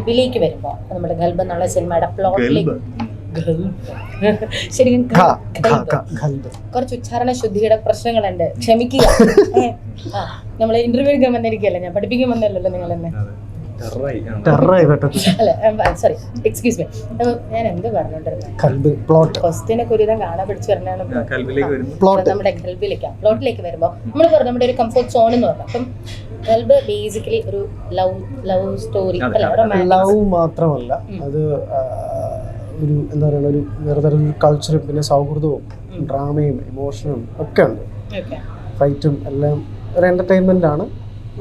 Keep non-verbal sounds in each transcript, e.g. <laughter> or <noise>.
ഗൾബിലേക്ക് വരുമ്പോൾ നമ്മുടെ ഗൾബ് എന്നുള്ള സിനിമയുടെ പ്ലോട്ടിലേക്ക് ശരിക്കും. കുറച്ച് ഉച്ചാരണ ശുദ്ധിയുടെ പ്രശ്നങ്ങളുണ്ട്. ക്ഷമിക്കുക. നമ്മൾ ഇന്റർവ്യൂ എടുക്കാൻ വന്നിരിക്കുകയല്ലേ? ഞാൻ പഠിപ്പിക്കാൻ വന്നല്ലോ നിങ്ങൾ എന്നെ ടെററായി. ആ. ടെററായി പെട്ടെന്ന് അല്ല സോറി എക്സ്ക്യൂസ് മീ ഞാൻ എന്ത് പറഞ്ഞോണ്ടിരുന്നത് കൽബ് പ്ലോട്ട്. കാണാൻ പിടിച്ചു പ്ലോട്ട്. നമ്മുടെ പ്ലോട്ടിലേക്ക് വരുമ്പോൾ നമ്മൾ പറഞ്ഞു നമ്മുടെ ഒരു കംഫോർട്ട് സോൺ എന്ന് പറഞ്ഞു. അപ്പം കൽബ് ബേസിക്കലി ഒരു ലവ് ലവ് സ്റ്റോറി ലവ് മാത്രമല്ല. അത് ഒരു എന്താ പറയുക ഒരു വേറെ തരം ഒരു കൾച്ചറും പിന്നെ സൗഹൃദവും ഡ്രാമയും ഇമോഷനും ഒക്കെ ഉണ്ട്. ഫൈറ്റും എല്ലാം ഒരു എന്റർടൈൻമെന്റ് ആണ്.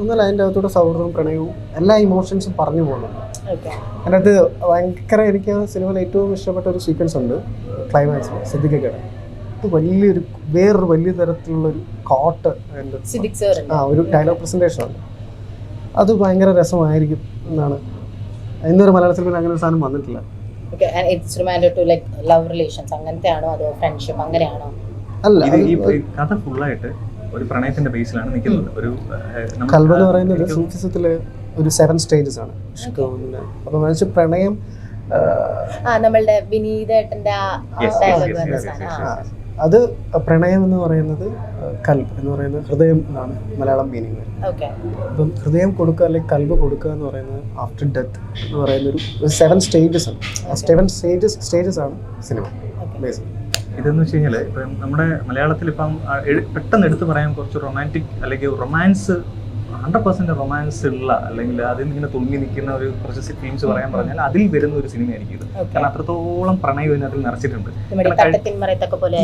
എന്നാൽ അതിന്റെ അകത്തൂടെ സൗഹൃദവും പ്രണയവും എല്ലാ ഇമോഷൻസും പറഞ്ഞു പോകുന്നുണ്ട്. ഓക്കെ അടുത്ത് ഭയങ്കര എനിക്ക് ആ സിനിമയിൽ ഏറ്റവും ഇഷ്ടപ്പെട്ട ഒരു സീക്വൻസ് ഉണ്ട്. ക്ലൈമാക്സിൽ സിദ്ധിക്കട അത് വലിയൊരു വേറൊരു വലിയ തരത്തിലുള്ള ഒരു കോട്ട് ആ ഒരു ഡയലോഗ് പ്രസന്റേഷൻ ഉണ്ട് അത് ഭയങ്കര രസമായിരിക്കും എന്നാണ്. ഇന്നൊരു മലയാള സിനിമയിൽ അങ്ങനെ ഒരു സാധനം വന്നിട്ടില്ല. അങ്ങനത്തെ ആണോ അതോ ഫ്രണ്ട്ഷിപ്പ് അങ്ങനെയാണോ? അല്ല ഈ ഈ കഥ ഫുള്ളായിട്ട് ഒരു പ്രണയത്തിന്റെ ബേസിലാണ് നിൽക്കുന്നത്. ഒരു കൽവ കൽബ് എന്ന് പറയുന്നത് സൂഫിസത്തിൽ ഒരു സെവൻ സ്റ്റേജസ് ആണ്. അപ്പം പ്രണയം നമ്മളുടെ വിനീതേട്ടന്റെ. അത് പ്രണയം എന്ന് പറയുന്നത് കൽബ് എന്ന് പറയുന്നത് ഹൃദയം എന്നാണ് മലയാളം മീനിങ് വരുന്നത് അപ്പം ഹൃദയം കൊടുക്കുക അല്ലെങ്കിൽ കൽബ് കൊടുക്കുക എന്ന് പറയുന്നത് ആഫ്റ്റർ ഡെത്ത് എന്ന് പറയുന്ന ഒരു സെവൻ സ്റ്റേജസ് ആണ്. ആ സെവൻ സ്റ്റേജസ് സ്റ്റേജസ് ആണ് സിനിമ. ബേസിക്കലി ബേസിക് ഇതെന്ന് വെച്ച് കഴിഞ്ഞാൽ ഇപ്പം നമ്മുടെ മലയാളത്തിൽ ഇപ്പം പെട്ടെന്ന് എടുത്തു പറയാൻ കുറച്ച് റൊമാന്റിക് അല്ലെങ്കിൽ റൊമാൻസ് ഹൺഡ്രഡ് പെർസെന്റ് റൊമാൻസ് ഉള്ള അല്ലെങ്കിൽ അതിൽ ഇങ്ങനെ തുങ്ങി നിൽക്കുന്ന ഒരു കുറച്ച് ഫിലിംസ് പറയാൻ പറഞ്ഞാൽ അതിൽ വരുന്ന ഒരു സിനിമയായിരിക്കും ഇത്. കാരണം അത്രത്തോളം പ്രണയം ഇതിനകത്തിൽ നിറച്ചിട്ടുണ്ട്.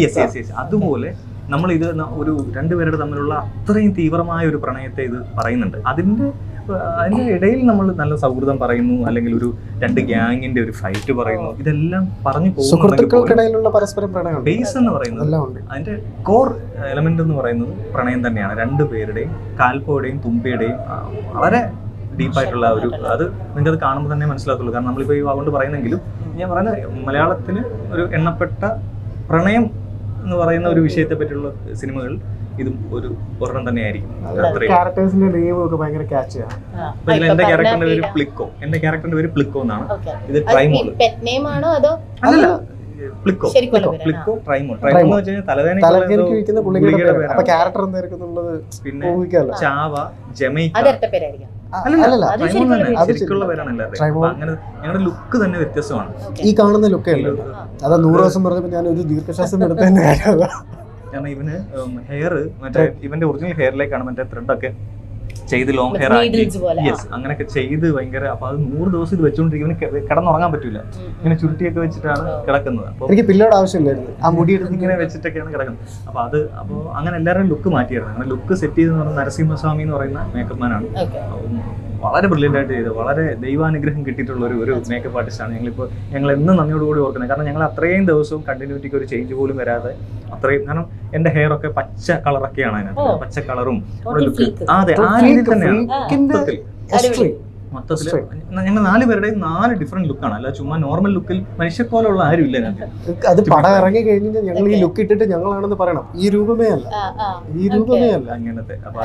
യെസ് യെസ് യെസ് അതുപോലെ നമ്മൾ ഇത് ഒരു രണ്ടുപേരുടെ തമ്മിലുള്ള അത്രയും തീവ്രമായ ഒരു പ്രണയത്തെ ഇത് പറയുന്നുണ്ട്. അതിന്റെ ആ, അതിന്റെ ഇടയിൽ നമ്മൾ നല്ല സൗഹൃദം പറയുന്നു അല്ലെങ്കിൽ ഒരു രണ്ട് ഗ്യാങ്ങിന്റെ ഒരു ഫൈറ്റ് പറയുന്നു ഇതെല്ലാം പറഞ്ഞു സുഹൃത്തുക്കൾക്കിടയിലുള്ള പരസ്പരം പ്രണയം ബേസ് എന്ന് പറയുന്നത് അതിന്റെ കോർ എലമെന്റ് എന്ന് പറയുന്നത് പ്രണയം തന്നെയാണ്. രണ്ടുപേരുടെയും കാൽപ്പോയുടെയും തുമ്പയുടെയും വളരെ ഡീപ്പായിട്ടുള്ള ഒരു അത് നിങ്ങൾക്ക് അത് കാണുമ്പോൾ തന്നെ മനസ്സിലാക്കുള്ളൂ കാരണം നമ്മളിപ്പോൾ ഈ അതുകൊണ്ട് പറയുന്നെങ്കിലും ഞാൻ പറയുന്ന മലയാളത്തിൽ ഒരു എണ്ണപ്പെട്ട പ്രണയം എന്ന് പറയുന്ന ഒരു വിഷയത്തെ പറ്റിയുള്ള സിനിമകൾ ഇതും ഒരു ഒരെണ്ണം തന്നെയായിരിക്കും. അത്രയും ക്യാരക്ടേഴ്സിന്റെ നെയിം ഒക്കെ ഭയങ്കര ക്യാച്ച് ആണ് ആ. എന്റെ ക്യാരക്ടറിന്റെ പേര് പ്ലിക്കോ എന്റെ ക്യാരക്ടറിന്റെ പേര് പ്ലിക്കോ എന്നാണ്. ഇത് ട്രൈമോൾ പെറ്റ് നെയിം അതോ അല്ലല്ല. പ്ലിക്കോ? പ്ലിക്കോ ട്രൈമോൾ ട്രൈമോൾ എന്ന് വെച്ചാൽ തലവേദന ക്യാരക്ടർ എന്തായിരിക്കും പിന്നെ ചാവ ജമൈക്ക. ഞങ്ങളുടെ ലുക്ക് തന്നെ വ്യത്യസ്തമാണ്. ഈ കാണുന്ന ലുക്കേ അതാ നൂറ് ദിവസം പറഞ്ഞപ്പോ ഞാൻ ഒരു ദീർഘശ്വാസം എടുത്തതിന്റെ <laughs> കാര്യമല്ല. കാരണം ഇവന് ഹെയർ മറ്റേ ഇവന്റെ ഒറിജിനൽ ഹെയറിലേക്കാണ് മറ്റേ ത്രെഡൊക്കെ ചെയ്ത് ലോങ് ഹെയർ ആക്കി. പോലെ. യെസ് അങ്ങനെയൊക്കെ ചെയ്ത് ഭയങ്കര അപ്പൊ അത് നൂറ് ദിവസം ഇത് വെച്ചോണ്ടിരിക്കും. കിടന്നുറങ്ങാൻ ഉം. ഇങ്ങനെ ചുരുട്ടിയൊക്കെ വെച്ചിട്ടാണ് കിടക്കുന്നത്. അപ്പൊ എനിക്ക് പില്ലോട് ആവശ്യമില്ലായിരുന്നു. ആ മുടി എടുത്ത് ഇങ്ങനെ വെച്ചിട്ടൊക്കെയാണ് കിടക്കുന്നത്. അപ്പൊ അത് അപ്പോൾ അങ്ങനെ എല്ലാവരുടെയും ലുക്ക് മാറ്റിയായിരുന്നു അങ്ങനെ ലുക്ക് സെറ്റ് ചെയ്തെന്ന് പറഞ്ഞ നരസിംഹസ്വാമി എന്ന് പറയുന്ന മേക്കപ്പ് മാനാണ് വളരെ ബ്രില്യന്റ് ആയിട്ട് ചെയ്ത് വളരെ ദൈവാനുഗ്രഹം കിട്ടിയിട്ടുള്ള ഒരു ഒരു മേക്കപ്പ് ആർട്ടിസ്റ്റാണ് ഞങ്ങളിപ്പോൾ ഞങ്ങൾ എന്നും നന്ദിയോടുകൂടി ഓർക്കുന്നത്. കാരണം ഞങ്ങൾ അത്രയും ദിവസവും കണ്ടിന്യൂറ്റിക്ക് ഒരു ചേഞ്ച് പോലും വരാതെ അത്രയും കാരണം എന്റെ ഹെയർ ഒക്കെ പച്ച കളറൊക്കെയാണ് അതിനകത്ത്. പച്ച കളറും അതെ ആ രീതിയിൽ തന്നെയാണ്. മൊത്തത്തിൽ ഞങ്ങൾ നാല് പേരുടെയും നാല് ഡിഫറെന്റ് ലുക്കാണ് അല്ല ചുമ്മാ നോർമൽ ലുക്കിൽ മനുഷ്യപ്പോലുള്ള ആരും ഇല്ല അത് പടം ഇറങ്ങി കഴിഞ്ഞാൽ ഞങ്ങൾ ഈ ലുക്ക് ഇട്ടിട്ട് ഞങ്ങളാണെന്ന് പറയണം. ഈ രൂപമേ അല്ല. ഈ രൂപമേ അല്ല. അങ്ങനത്തെ.